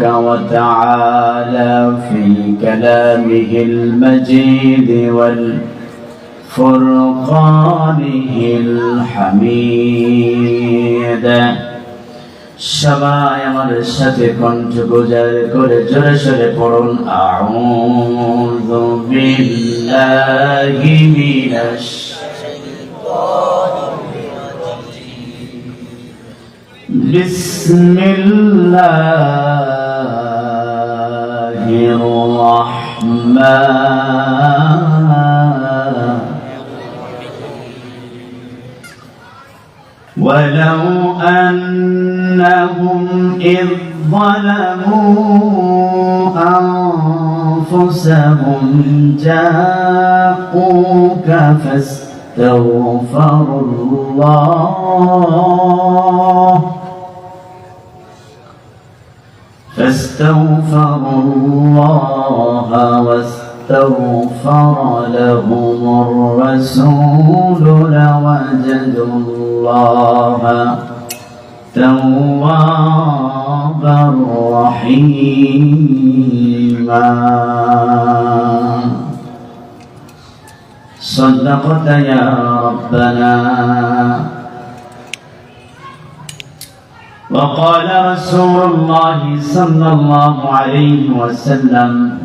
تبارك وتعالى في كلامه المجيد والفرقانه الحميد সবাই আমার সাথে কণ্ঠ গুজার করে জোরে সরে পড়ুন আউযু বিল্লাহি মিনাশ بسم الله الرحمن. ولو أنهم إذ ظلموا أنفسهم جاءوك فاستغفروا الله. فاستغفروا الله واستغفر لهم الرسول لوجدوا الله توابا رحيما. صدقت يا ربنا. وقال رسول الله صلى الله عليه وسلم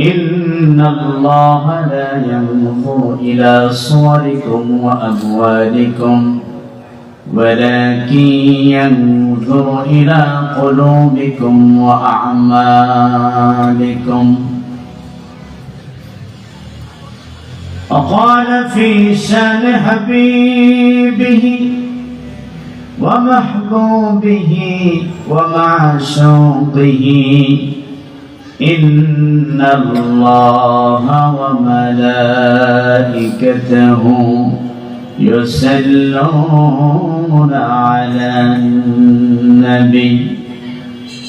إن الله لا ينظر إلى صوركم وأموالكم ولكن ينظر إلى قلوبكم وأعمالكم. وقال في شان حبيبه ومحبوبه ومعشوقه إن الله وملائكته يصلون على النبي.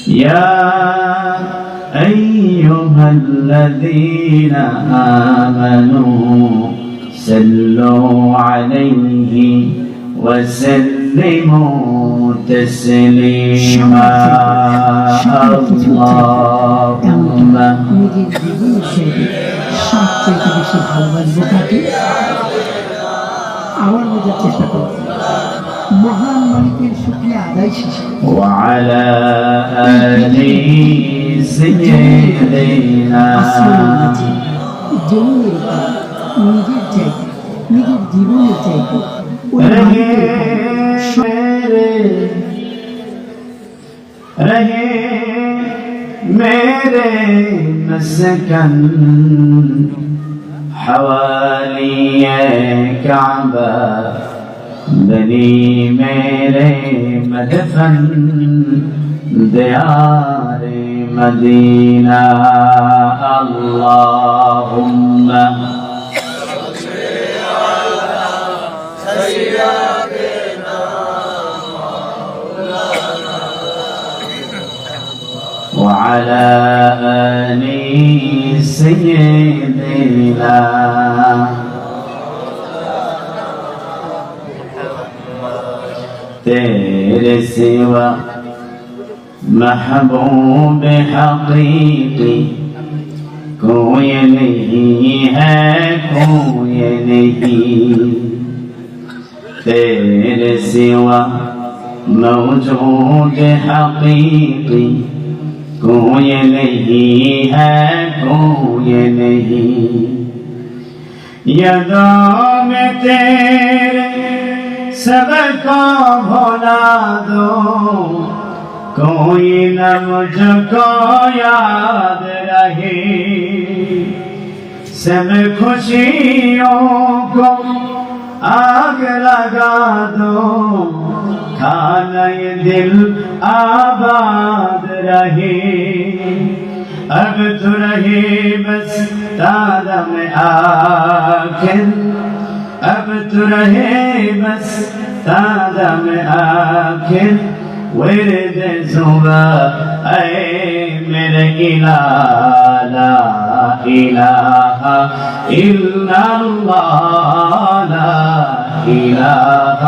يا أيها الذين آمنوا صلوا عليه وسلموا تسليما اللهم নিজের জীবনের সঙ্গে সবচেয়ে বেশি ভালোবাসবো তাকে আমার বোঝার চেষ্টা করব মহান মালিকের শুকরিয়া আদায় শেষে وعلى آله سيدنا জমির নিজের জায়গা নিজের জীবনের জায়গা رہے میرے مسکن حوالی کعبہ دری میرے مدفن دیار مدینہ اللہم وعلى آل سيدنا तेरे सिवा महबूब हकीकी कोई नहीं है कोई नहीं तेरे सिवा मौजूद हकीकी कोई नहीं है कोई नहीं यदों में तेरे सबको भुला दो कोई न मुझको याद रहे सब खुशियों को आग लगा दो खाना ये दिल आबाद रहे अब तो रहे बस तादम आखिर اب ترهي بس تعلم آخر ورد زبا اي من إلى لا إله إلا الله لا اله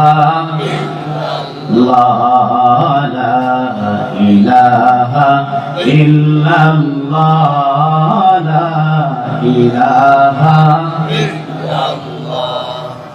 الله لا إله إلا الله لا إله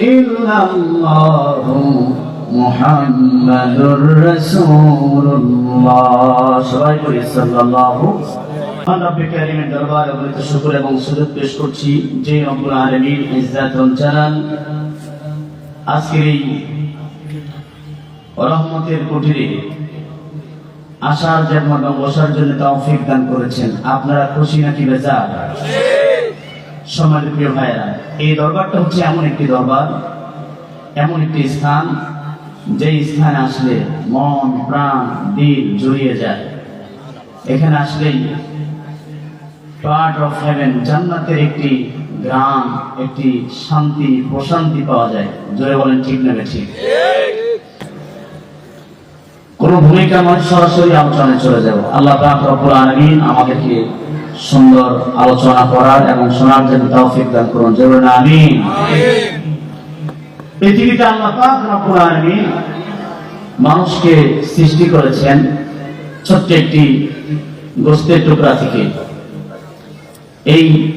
যে রহমতের আসার জন্য বসার জন্য তৌফিক দান করেছেন। আপনারা খুশি নাকি বেজার? সমাজের প্রিয় ভাইয়েরা এই দরবারটা হচ্ছে এমন একটি দরবার এমন একটি স্থান যে স্থানে আসলে মন প্রাণ দিল জড়িয়ে যায়। এখানে আসলেই পার্ট অফ হেভেন জান্নাতের একটি গ্রাম একটি শান্তি প্রশান্তি পাওয়া যায়। জোরে বলেন ঠিক নেবে ঠিক। কোন ভূমিকা নয় সরাসরি আলোচনায় চলে যাব। আল্লাহ পাক রব্বুল আলামিন আমাদেরকে সুন্দর আলোচনা করার এবং শোনার জন্য তৌফিক দান করুন। জরুর আমিন। পৃথিবীতে আল্লাহ পাক রব্বুল আলামিন মানুষকে সৃষ্টি করেছেন ছোট্ট একটি গোস্তের টুকরা থেকে। এই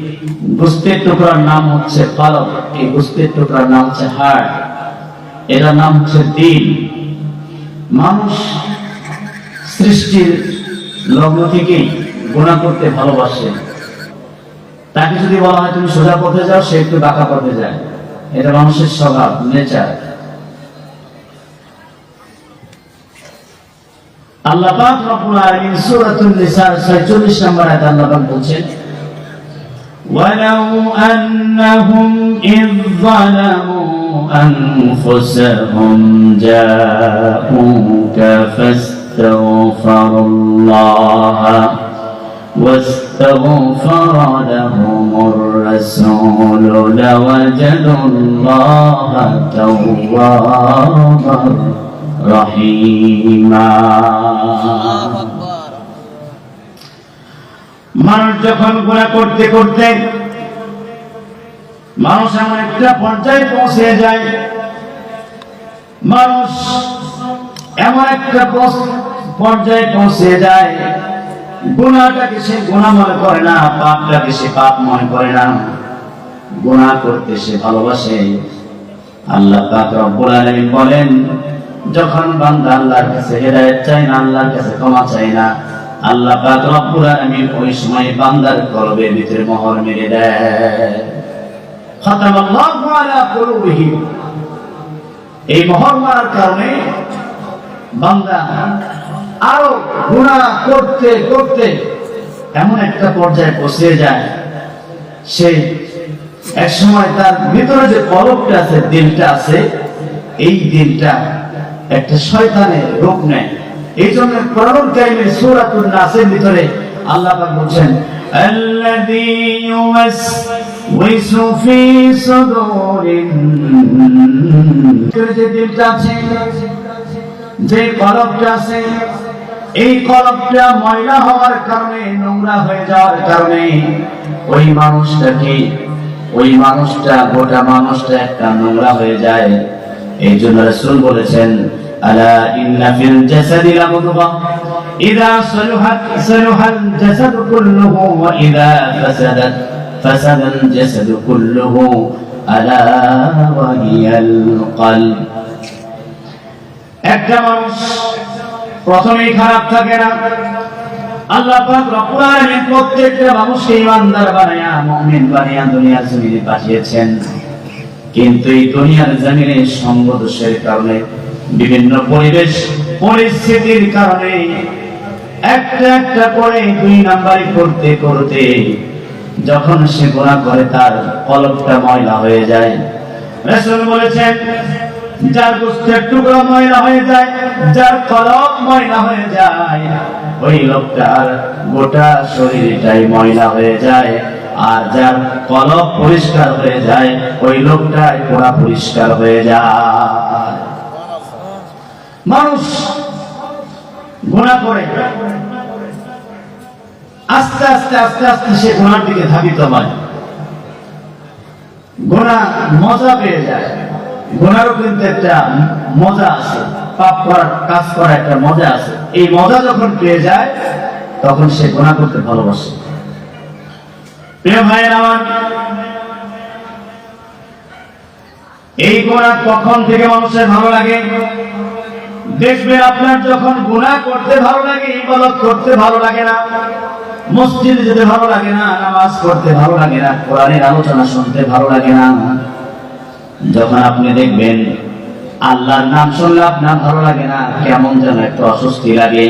গোস্তের টুকরার নাম হচ্ছে পালক এই গোস্তের টুকরার নাম হচ্ছে হাড়। এটার নাম হচ্ছে দিল। মানুষ সৃষ্টির লগ্ন থেকেই গুণা করতে ভালোবাসে তাকে যদি বলা হয় তুমি সোজা পথে যাও সে একটু বাঁকা পথে যায় এটা মানুষের স্বভাব নেচার আল্লাহ পাক রব্বুল আলামিন সূরাতুন নিসার 46 নম্বর আয়াতে আল্লাহ পাক বলছেন ولو أنهم إذ ظلموا أنفسهم جاءوك فاستغفروا الله واستغفر لهم الرسول لوجدوا الله توابا رحيما মানুষ যখন গুণা করতে করতে মানুষ এমন একটা পর্যায়ে পৌঁছে যায় মানুষ এমন একটা পস- পর্যায়ে পৌঁছে যায় গুণাটাকে সে গুণা মনে করে না, পাপটাকে সে পাপ মনে করে না। গুণা করতে সে ভালোবাসে। আল্লাহ বলেন, যখন বান্দা আল্লাহর কাছে হেদায়েত চায় না, আল্লাহর কাছে ক্ষমা চায় না, আল্লাহ পাক রব্বুল আলামিন ওই সময় বান্দার কলবের ভিতরে মোহর মেরে দেয়। এই মোহর মারার কারণে বান্দা আরও গুণা করতে করতে এমন একটা পর্যায়ে পৌঁছে যায়। সে এক সময় তার ভিতরে যে কলপটা আছে, দিলটা আছে, এই দিলটা একটা শয়তানের রূপ নেয়। এই জন্য প্রণব কারিমের সুরাতুর নাসের ভিতরে আল্লাহ বলছেন যে দিলটা আছে এই কলবটা ময়লা হওয়ার কারণে, নোংরা হয়ে যাওয়ার কারণে ওই মানুষটাকে ওই মানুষটা, গোটা মানুষটা একটা নোংরা হয়ে যায়। এই জন্য রাসূল বলেছেন, আলা ইন্না ফিল জাসাদি লামুদগা। সালুহাল জাসাদ কুল্লুহু ওয়া ইযা ফাসাদাত, ফাসাদাল জাসাদ কুল্লুহু আলা ওয়া হিয়াল কলব একটা মানুষ প্রথমেই খারাপ থাকে না। আল্লাহ প্রত্যেকটা মানুষকে ইমানদার বানায়া, মুমিন বানায়া দুনিয়ার জমিনে পাঠিয়েছেন। কিন্তু এই দুনিয়ার জমিনে সঙ্গ দোষের কারণে, বিভিন্ন পরিবেশ, পরিস্থিতির কারণে, একটা একটা করে দুই নাম্বারি করতে করতে যখন সে গুনাহ করে, তার কলবটা ময়লা হয়ে যায়। বলেছেন যার গোষ্ঠের টুকরা ময়লা হয়ে যায়, যার কলক ময়লা হয়ে যায়, ওই লোকটার গোটা শরীরটাই ময়লা হয়ে যায়, আর যার কলক পরিষ্কার হয়ে যায়, ওই লোকটাই পুরা পরিষ্কার হয়ে যায়। মানুষ গুণা করে আস্তে আস্তে আস্তে আস্তে সে গুণার দিকে ধাবিত হয়। গোনা মজা পেয়ে যায়। গোনারও কিন্তু একটা মজা আছে। পাপ করার, কাজ করার একটা মজা আছে। এই মজা যখন পেয়ে যায়, তখন সে গোনা করতে ভালোবাসে। এই গোনা কখন থেকে মানুষের ভালো লাগে? দেখবেন আপনার যখন গুনাহ করতে ভালো লাগে, ইবাদত করতে ভালো লাগে না, মসজিদে যেতে ভালো লাগে না, নামাজ পড়তে ভালো লাগে না, কোরআনের আলোচনা শুনতে ভালো লাগে না যখন আপনি দেখবেন আল্লাহর নাম শুনলে আপনার ভালো লাগে না, কেমন যেন একটু অস্বস্তি লাগে,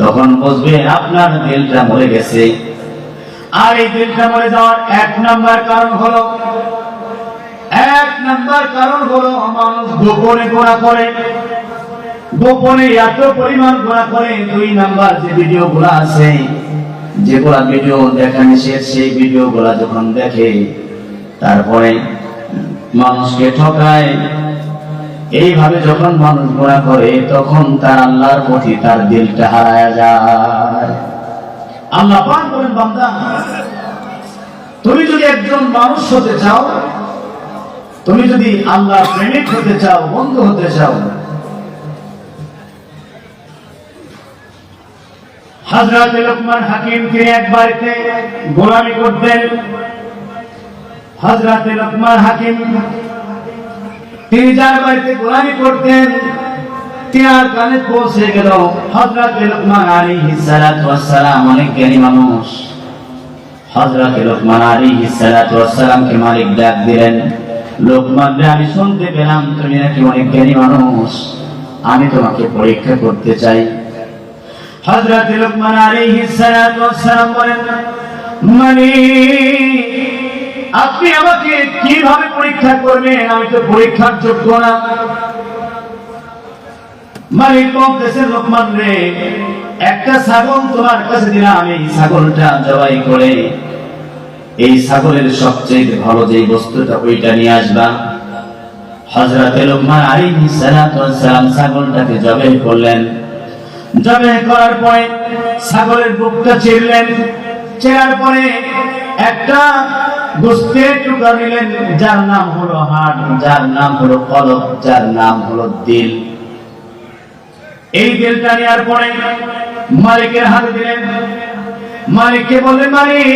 তখন বুঝবেন আপনার দিলটা মরে গেছে। আর এই দিলটা মরে যাওয়ার এক নাম্বার কারণ হলো, এক নাম্বার কারণ হলো মানুষ গোপনে গোনা করে। গোপনে এত পরিমাণ গোনা করে, দুই নাম্বার যে ভিডিও গুলা আছে, যেগুলা ভিডিও দেখা নিষেধ সেই ভিডিও গুলা যখন দেখে, তারপরে মানুষকে ঠকায়? এইভাবে যখন মানুষ গোনা করে, তখন তার আল্লাহর প্রতি তার দিলটা হারায় যায়। আল্লাহ পান করেন বান্দা, তুমি যদি একজন মানুষ হতে চাও, তুমি যদি আল্লাহ প্রেমিক হতে চাও, বন্ধু হতে চাও, হযরত লোকমান হাকিম এক বাড়িতে গোলামি করতেন। হযরত লোকমান হাকিম, তিনি যার বাড়িতে গোলামি করতেন, তিনার কানে পৌঁছে গেল হযরত লোকমান আলাইহিস সালাতু ওয়াস সালাম অনেক জ্ঞানী মানুষ। হযরত লোকমান আলাইহিস সালাতু ওয়াস সালামকে মালিক ডাক দিলেন, লোকমান আমি শুনতে পেলাম তুমি নাকি অনেক জ্ঞানী মানুষ। আমি তোমাকে পরীক্ষা করতে চাই। হযরত লোকমান আলাইহিস সালাতু ওয়াস সালাম বলেন, মালিক আপনি আমাকে কীভাবে পরীক্ষা করবেন? আমি তো পরীক্ষার যোগ্য না। মালিক বলতেছেন লোকমান রে, একটা ছাগল তোমার কাছে দিলাম, এই ছাগলটা জবাই করে। এই ছাগলের সবচেয়ে ভালো যে বস্তুটা, ওইটা নিয়ে আসবা। হযরত লোকমান আলাইহিস সালাম ছাগলটাকে জবাই করলেন। জবাই করার পরে ছাগলের বুকটা চিরলেন। চেরার পরে একটা গোস্তের চুকা দিলেন যার নাম হলো হাট, যার নাম হলো কলব যার নাম হলো দিল। এই দিলটা নেওয়ার পরে মালিকের হাত দিলেন। মালিককে বললেন, মালিক